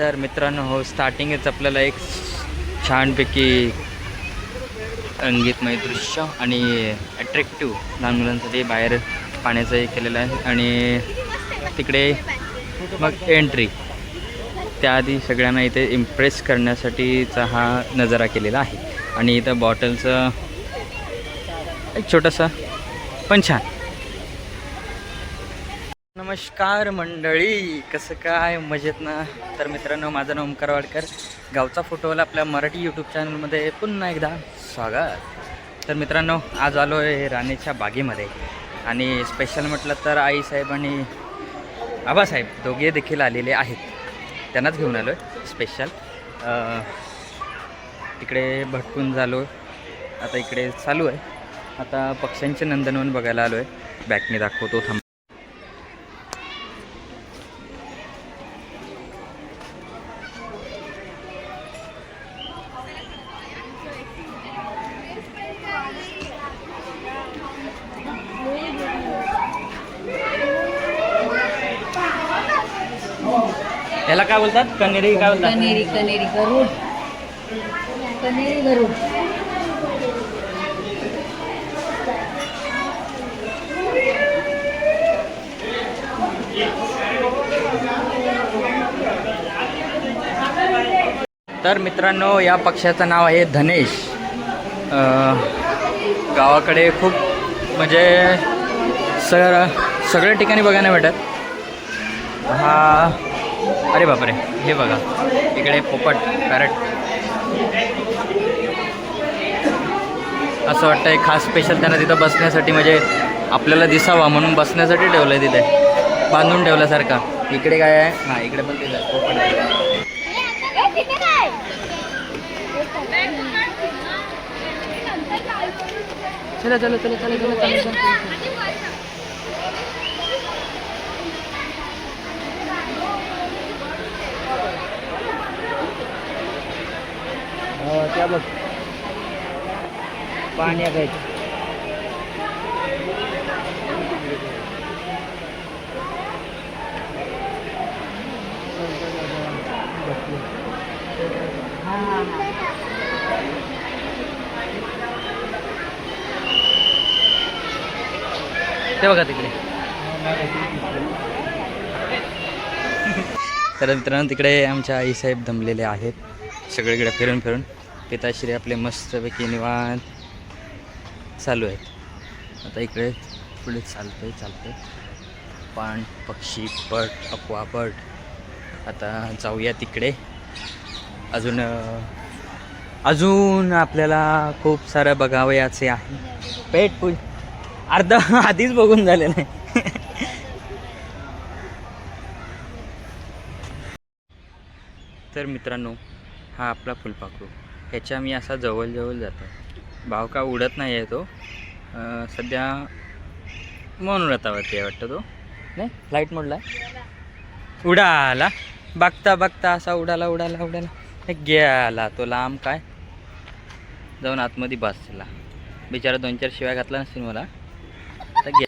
तर मित्रांनो हो स्टार्टिंगच आपल्याला एक छानपैकी रंगीतमय दृश्य आणि अट्रॅक्टिव्ह लहान मुलांसाठी बाहेर पाण्याचं हे केलेलं आहे. आणि तिकडे मग एंट्री त्याआधी सगळ्यांना इथे इम्प्रेस करण्यासाठीचा हा नजारा केलेला आहे. आणि इथं बॉटलचं एक छोटासा पण छान. नमस्कार मंडळी कसं काय? मजेत ना? तर मित्रांनो माझं नाव ओमकार वाडकर गावचा फोटोवाला आपल्या मराठी यूट्यूब चॅनलमध्ये पुन्हा एकदा स्वागत. तर मित्रांनो आज आलो आहे राणीच्या बागेमध्ये. आणि स्पेशल म्हटलं तर आईसाहेब आणि आबासाहेब दोघे देखील आलेले आहेत. त्यांनाच घेऊन आलो आहे स्पेशल तिकडे भटकून झालो आता इकडे चालू आहे. आता पक्ष्यांचे नंदनवन बघायला आलो आहे बॅकने दाखवतो थांब. याला काय बोलतात? कनेरी काय बोलतात? कनेरी कनेरी गरुड. कनेरी गरुड. तर मित्रांनो या पक्षाचं नाव आहे धनेश. गावाकडे खूप म्हणजे सर सगळ्या ठिकाणी बघायला भेटत. हा अरे बापरे हे बघा. इकडे पोपट पॅरट असं वाटतं खास स्पेशल त्यांना तिथं बसण्यासाठी म्हणजे आपल्याला दिसावा म्हणून बसण्यासाठी ठेवलं आहे तिथे. बांधून ठेवल्यासारखा. इकडे काय आहे? हां इकडे पण तिथं पोपट चला चला चला चला चला चला चला त्या बघ. पाणी काय? ते बघा तिकडे. तर मित्रांनो तिकडे आमच्या आईसाहेब दमलेले आहेत. सगळीकडे फिरून फिरून. पिताश्री आपले मस्तपैकी निवांत चालू आहेत. आता इकडे पुढे चालतंय चालतंय. पान पक्षी पट अक्वापट आता जाऊया तिकडे. अजून अजून आपल्याला खूप सारं बघावयाचे आहे. पेट पूज अर्धा आधीच बघून झालेलं आहे. तर मित्रांनो हा आपला फुलपाखरू. ह्याच्या मी असा जवळजवळ जातो. भाव का उडत नाही आहे तो. सध्या मनोरथावरती आहे वाटतं तो. नाही? फ्लाईट मोडला उडाला. बघता बघता असा उडाला उडाला उडाला. हे गेला तो लांब काय? जाऊन आतमध्ये बसला. बिचारा दोन चार शिवाय घातला नसतील मला. तर गे